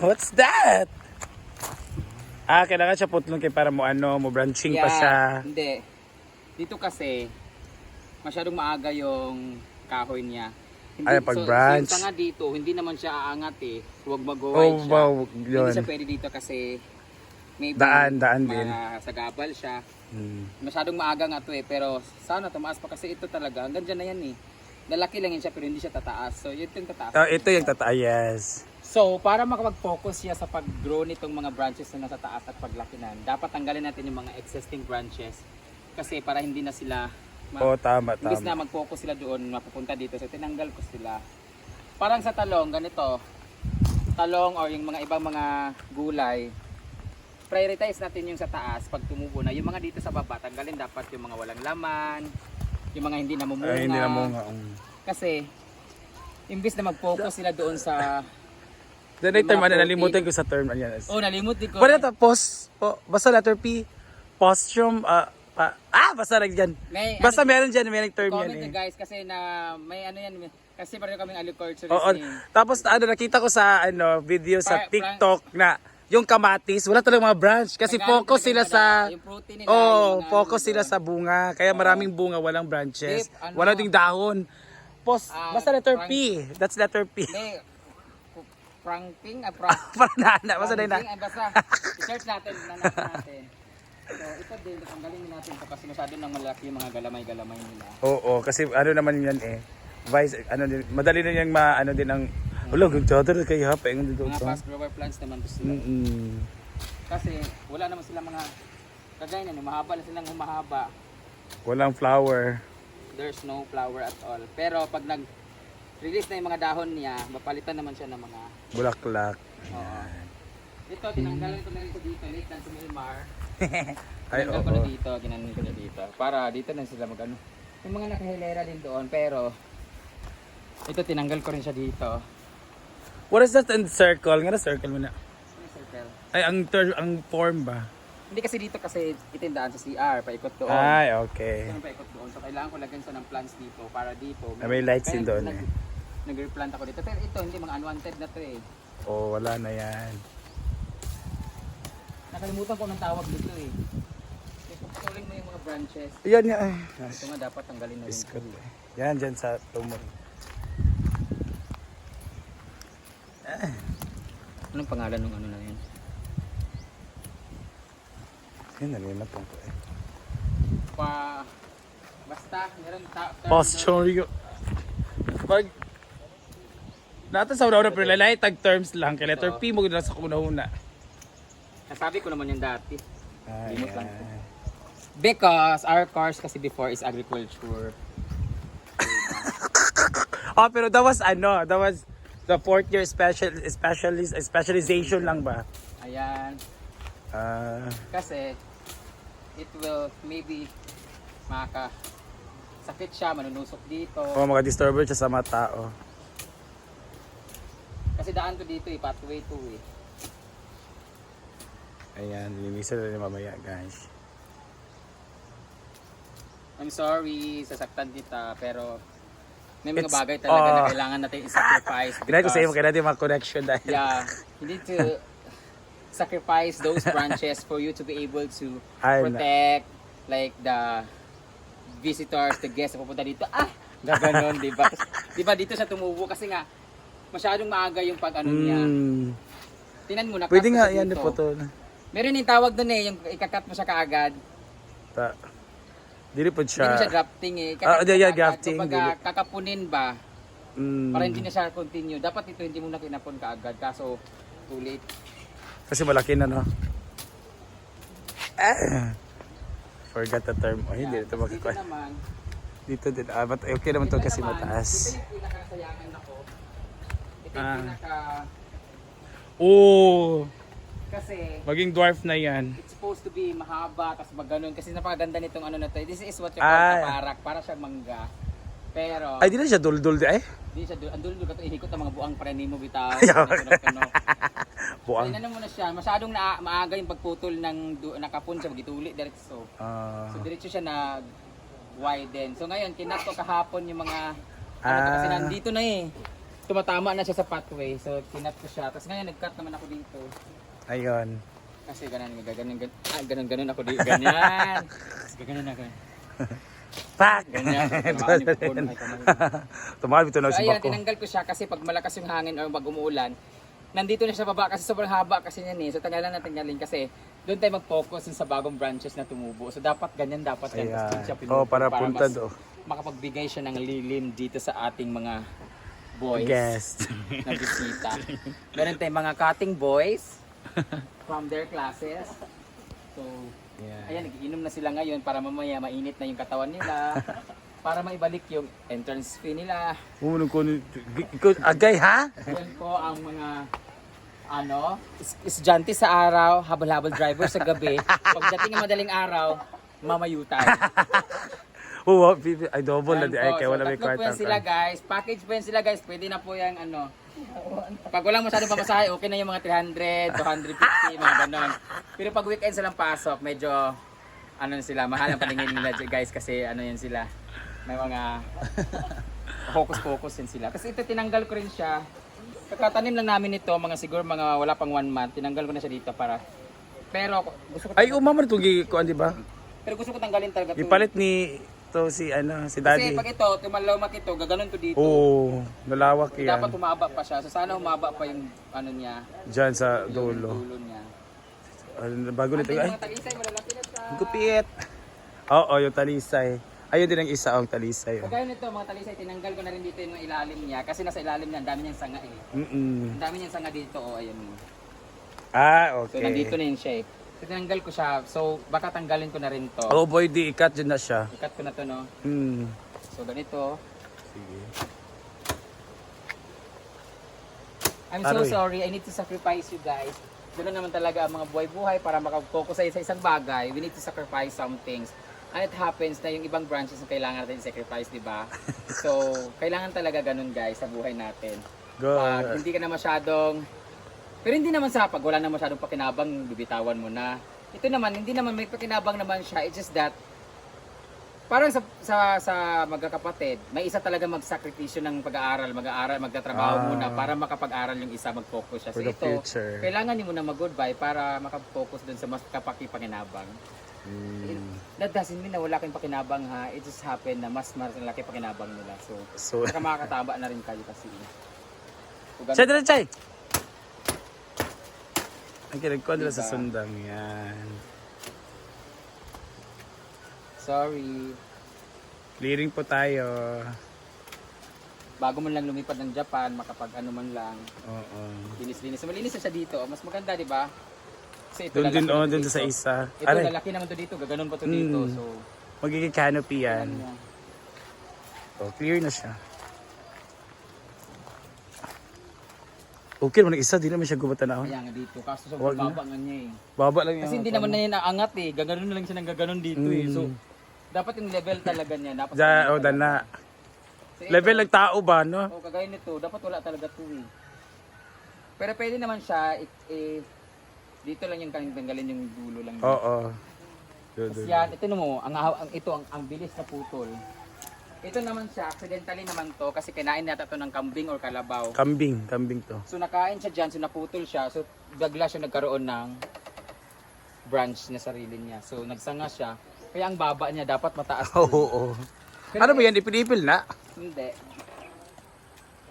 What's that? Ah, kailangan siya putlong kay para mo ano, mo branching pa siya. Hindi. Dito kasi, masyadong maaga yung kahoy niya. Hindi, Ay, pag-branch. So, yung tanga dito, hindi naman siya aangat eh. Huwag mag-wide Oh, siya. wow, Hindi yun. siya pwede dito kasi maybe Daan, daan din. Sagabal siya. Hmm. Masyadong maaga nga to eh. Pero sana tumaas pa kasi ito talaga. Hanggang dyan na yan eh. Lalaki lang yun siya pero hindi siya tataas. So yun yung tataas. Oh, ito yung tata, yes. So, para makapag-focus siya sa pag-grow nitong mga branches na nasa taas at paglakinan, dapat tanggalin natin yung mga existing branches. Kasi para hindi na sila, ma- Oh, tama, imbis tama. na mag-focus sila doon, mapupunta dito. So, tinanggal ko sila. Parang sa talong, ganito. Talong or yung mga ibang mga gulay, prioritize natin yung sa taas pag tumubo na. Yung mga dito sa baba, tanggalin dapat yung mga walang laman, yung mga hindi namumunga. Ay, hindi na mo nga. um. Kasi, imbis na mag-focus sila doon sa... Then ay term, ano, nalimutan ko sa term. Ayan. Oh, nalimut din ko. Pwede ito, post, oh, basta letter P, postrum, ah, pa, ah, basta lang dyan. May, Basta ano, meron dyan, may term comment yan na eh. guys kasi na may ano yan kasi pareho kaming agriculturist Oo, eh. tapos ano, nakita ko sa ano, video sa Pra- TikTok na yung kamatis, wala talagang mga branch kasi Nagano focus talaga sila sa mga- yung protein nila, Oh, yung mga focus sila sa bunga. Kaya maraming bunga, walang branches. Dip, ano? Wala ding dahon. Post, Ah, basta letter P. That's letter P. May pranking, ah, prank. Para na, na, basta na na. pranking, ah, basta i-search natin, nanap natin. So, ito din, tanggalin din natin ito kasi masyado nang malaki yung mga galamay-galamay nila. Oo, kasi ano naman yan eh. Vice, ano din, madali na yung ma, ano din ang, wala, gagdadar kayo ha, paingon dito. Mga fast grower plants naman to sila. Mm-mm. Kasi wala naman sila mga kagaya na, mahaba na silang humahaba. Walang flower. There's no flower at all. Pero pag nag release na yung mga dahon niya, mapalitan naman siya ng mga Bulaklak. Oo. Ito, tinanggalan ko na rin ito dito. Late na si Milmar. Ay, Tinanggal oo. ko na dito, ginanon ko na dito. Para dito na sila mag ano. Yung mga nakahilera din doon, pero ito tinanggal ko rin siya dito. What is that in circle? Nga na circle mo na. Circle? Ay, ang ter ang form ba? Hindi kasi dito kasi itindaan sa CR, paikot doon. Ay, okay. Ito paikot doon. So kailangan ko lagyan siya ng plants dito para dito. Ah, may lights din doon nag, eh. Nag-replant ako dito. Pero ito, hindi mga unwanted na to eh. Oh, wala na yan. Nakalimutan ko ng tawag dito eh. Puputulin mo yung mga branches. Yan yan. Ay, Ito nga dapat tanggalin na rin. biskot eh. Yan, dyan sa tumor. Anong pangalan ng ano na yun? Yan, nalimutan ko eh. Pa... Basta, meron ta... Posture. Pag... Natin sa una-una, pero lalay tag terms lang. Kaya letter P mo na sa una-una. doon. Nasabi ko naman yung dati. Limot lang po. Because our course kasi before is agriculture. Oh, pero that was ano, that was the fourth year special specialist specialization lang ba? Ayan. Ah, Kasi it will maybe maka sakit siya, manunusok dito. oh, mga disturber siya sa mga tao. Kasi daan to dito eh, pathway to eh. Ayan, linisan na rin mamaya, guys. I'm sorry, sasaktan kita, pero may mga It's- bagay talaga na ah. kailangan natin i-sacrifice. Ginaya ko sa iyo, because- kaya natin mga connection dahil. yeah, you need to sacrifice those branches for you to be able to Ay, na- protect like the visitors, the guests na pupunta dito. Ah, gaganon, di ba? Di ba dito siya tumubo kasi nga masyadong maaga yung pag ano niya. Mm, Tinan mo na pwede nga yan, po to. Meron yung tawag doon eh, yung ikakat mo siya kaagad. Ta. Dili po Hindi mo siya siya. grafting eh. Ah, Ikakat yeah, yeah, grafting, Kumbaga, dili. kakapunin ba? Mm, Para hindi na siya continue. Dapat ito hindi mo na kinapon kaagad. Kaso, too late. Kasi malaki na, no? Ah, forgot the term. Oh, hindi, ito Tapos dito magkakwa. naman, Dito din. Ah, but okay naman to Ito kasi mataas. Ito yung pinakasayangan ako. Ito yung Ah. pinaka... Oo, Kasi, maging dwarf na yan. it's supposed to be mahaba, tapos maganon. Kasi napakaganda nitong ano na to. This is what you call Ah. kaparak. Para siyang mangga. Pero, Ay, di na siya dul-dul di ay. di siya, doon doon ka to ihikot ang mga buang para hindi mo bitaw. Ayaw. Ano, Buang. ano mo na siya, masyadong na, maaga yung pagputol ng du, nakapon siya, gituli diretso. Ah, So diretso siya na widen. So ngayon, kinat ko kahapon yung mga ano to, Ah. kasi nandito na eh. tumatama na siya sa pathway. So, kinat ko siya. Tapos ngayon, nag-cut naman ako dito. Ayun. Kasi ganun, ganun, ganun, ah, ganun, ganun ako dito. Ganyan. Ganun ako. Pak! Ganyan. Tumahan yung puno, ay, tumahan. Tumahan ito na So, si ayan, Bako. tinanggal ko siya kasi pag malakas yung hangin or pag umuulan, nandito na siya sa baba kasi sobrang haba kasi niyan eh. So, tanggalan natin tanggalin kasi doon tayo mag-focus sa bagong branches na tumubo. So, dapat ganyan, dapat yan. Tapos doon siya pinupo Oh, para punta mas do. makapagbigay siya ng lilim dito sa ating mga boys Guest. na bisita. Meron tayong mga cutting boys from their classes. So, Yeah. ayan, nagiinom na sila ngayon para mamaya mainit na yung katawan nila. para maibalik yung entrance fee nila. Umunong ko agay ha? Yan po ang mga ano, is- estudyante sa araw, habal-habal driver sa gabi. Pagdating ng madaling araw, mamayutay. Oo, ay double na di ay kaya wala may tatlo po kwarta. yan sila guys. Package po yan sila guys. Pwede na po yung ano. Pag walang masyadong pamasahe, okay na yung mga 300, 250, mga ganon. Pero pag weekend silang pasok, medyo ano sila, mahal ang paningin nila guys kasi ano yan sila. May mga focus-focus yan sila. Kasi ito tinanggal ko rin siya. Kakatanim lang namin ito, mga siguro mga wala pang one month. Tinanggal ko na siya dito para pero gusto ko Ay, umama na itong gikuan, di ba? pero gusto ko tanggalin talaga to. Ipalit ni to si ano si Kasi daddy. pag ito, tumalawak ito, gaganon to dito. Oo, nalawak yan. Dapat humaba pa siya. So sana humaba pa yung ano niya, Diyan sa yung dulo. dulo niya. Ano, bago nito. Ito Ay, yung mga talisay, malalaki na siya. gupit. Oo, yung talisay. Ayun din ang isa ang talisay. Oh. Kagaya nito, mga talisay, tinanggal ko na rin dito yung ilalim niya. Kasi nasa ilalim niya, ang dami niyang sanga eh. Mm-mm. Ang dami niyang sanga dito, oh, ayun mo. Ah, So okay. nandito na yun siya eh. Tinanggal ko siya, so baka tanggalin ko na rin to. Oh boy, di ikat dyan na siya. Ikat ko na to, no? Hmm. So ganito. Sige. I'm so Aroy. sorry, I need to sacrifice you guys. Ganun naman talaga ang mga buhay-buhay para makafocus sa sa isang bagay. We need to sacrifice some things. And it happens na yung ibang branches na kailangan natin sacrifice, di ba? So, kailangan talaga ganun guys sa buhay natin. Go. Pag hindi ka na masyadong pero hindi naman sa pag wala na masyadong pakinabang, bibitawan mo na. Ito naman, hindi naman may pakinabang naman siya. It's just that parang sa sa, sa magkakapatid, may isa talaga magsakripisyo ng pag-aaral, mag-aaral, magtatrabaho Ah. muna para makapag-aral yung isa, mag-focus siya. For So the ito, future. kailangan niyo muna mag-goodbye para makapag-focus dun sa mas kapakipakinabang. Hmm. That doesn't mean na wala kayong pakinabang ha. It just happened na mas malaki pakinabang nila. So, So, saka makakataba na rin kayo kasi. So, ganun- chay! Ang kinagkuhan nila sa Diba? sundang yan. Sorry. Clearing po tayo. bago man lang lumipad ng Japan, makapag ano man lang, Oo. linis-linis. Malinis na siya dito. Mas maganda, di ba? Kasi ito Doon din, lalaki oh, doon dito. sa isa. Ito Aray, lalaki naman to dito, gaganon pa to dito. Mm. So, magiging canopy yan. yan. Oh, clear na siya. Okay naman isa, di naman siya gumata na. Kaya nga dito, kaso Wag na. baba nga niya eh. Baba lang. Kasi hindi naman na yan aangat eh. Gaganon na lang siya ng gaganon dito eh. Mm. So, dapat yung level talaga niya. Dapat Da, oh, talaga. dana. So, ito, Level ng tao ba, no? Oh, kagaya nito, dapat wala talaga to eh. Pero pwede naman siya, eh, eh, dito lang yung kanyang tanggalin yung dulo lang. Oo. Doon, Tapos yan, ito mo, ang, ang ito ang, ang bilis na putol. Ito naman siya, accidentally naman to kasi kinain nata to ng kambing or kalabaw. Kambing, kambing to. So nakain siya dyan, so naputol siya, so bigla siya nagkaroon ng branch na sarili niya. So nagsanga siya, kaya ang baba niya dapat mataas. Oo. oo. Pero Ano ba yan? Ipinipil na? Hindi.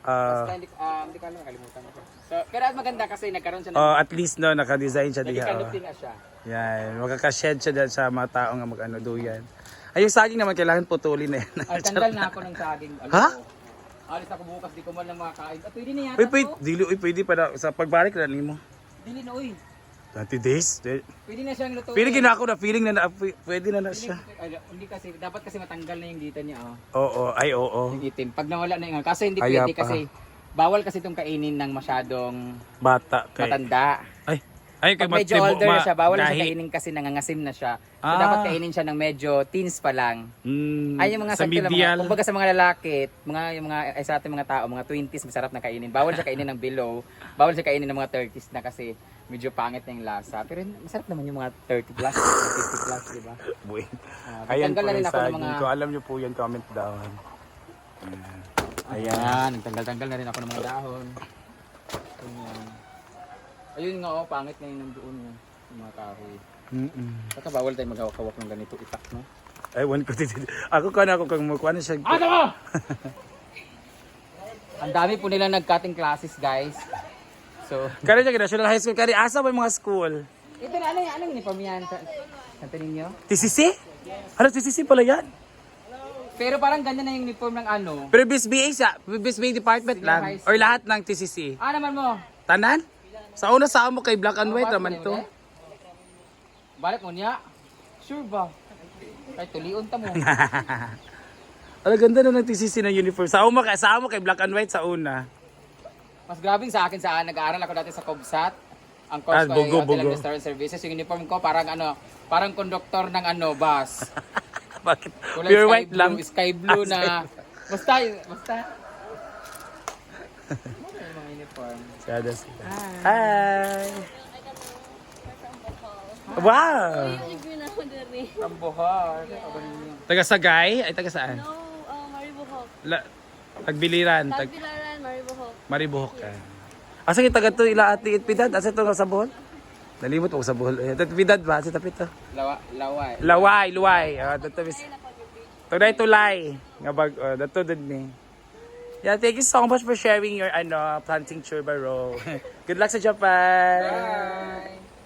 Ah, Basta hindi, ah, hindi ko alam, nakalimutan ko. So, pero maganda kasi nagkaroon siya ng oh, at least no, naka-design siya diha. Oh. nagkanuping na siya. Yan, makaka-shed siya dyan sa mga tao nga mag-ano duyan. Ay, yung saging naman kailangan putulin na yan. Ay, tanggal na ako ng saging. Ano Ha? ko. Alis ako bukas, di ko man lang makakain. Ah, pwede na yata Uy, pwede, to. dili, uy, pwede pa na, sa pagbalik na mo. Dili na, uy. 20 days. Pwede na siyang lutuin. Feeling gina ako na feeling na, na pwede na na siya. ay, hindi kasi, dapat kasi matanggal na yung dita niya, oh. Oo, ay oo. Yung itim. Pag nawala na yung, kasi hindi Kaya pwede pa. kasi, bawal kasi itong kainin ng masyadong Bata kay. matanda. Ay, ay kay Pag medyo matibo- older na ma- siya, bawal na siya kainin kasi nangangasim na siya. So, Ah. dapat kainin siya ng medyo teens pa lang. Mm, Ay, yung mga sa sakto lang, mga, medial. kumbaga sa mga lalaki, mga, yung mga, ay sa ating mga tao, mga 20s, masarap na kainin. Bawal siya kainin ng below. Bawal siya kainin ng mga 30s na kasi medyo pangit na yung lasa. Pero masarap naman yung mga 30 plus, 50 plus, di ba? Buhay. Ah, Ayan po na rin yung ako ng saging. mga- Kung alam niyo po yan, comment down. Ayan. Ayan, nagtanggal-tanggal na rin ako ng mga dahon. Ayan. Ayun nga oh, pangit na yun nandoon no, yung mga kahoy. Mm-mm. Saka bawal tayo maghawak-hawak ng ganito itak, no? Ay, one ko dito. Ako ka na ako kang mukha na siya. Ano mo? Ang dami po nila nag-cutting classes, guys. So, Kaya siya National High School. Kaya asa ba yung mga school? ito na, ano yung, ano yung uniform yan? Sa, sa ninyo? TCC? Ano TCC pala yan? Pero parang ganyan na yung uniform ng ano. Pero BSBA sa BSBA department lang. high school. Or lahat ng TCC. Ah, naman mo. Tanan? Sa una sa mo kay black and white naman to. Balik mo niya. Sure ba? Kay tulion ta mo. Ang ganda na ng TCC na uniform. Sa uma kay sa mo kay black and white sa una. Mas grabing sa akin sa nag-aaral ako dati sa COBSAT. Ang Ah, course ko bugo, ay Hotel and. Restaurant Services. Yung uniform ko parang ano, parang konduktor ng ano, bus. Bakit? Kulay Pure sky white blue, lang. Sky blue Ah, na. Basta, basta. Uniform? Sada sila. Hi! Wow! Ako diri. Ang buhar. Ninyo? Taga Sagay? Ay, taga saan? No, uh, Maribohok. La, tagbiliran. Tag, Tagbilaran, Maribohok. Maribuhok ka. Asa kita taga to ila ati itpidad? Asa to sa Bohol? Nalimot ako sa Bohol. Eh, Itpidad ba? Sa tapit to? Lawa, laway. Laway, luway. Ah, dato bis. Tunay tulay. Nga bag, oh, dato din ni. Yeah, thank you so much for sharing your ano planting churba row. Good luck sa Japan. Bye!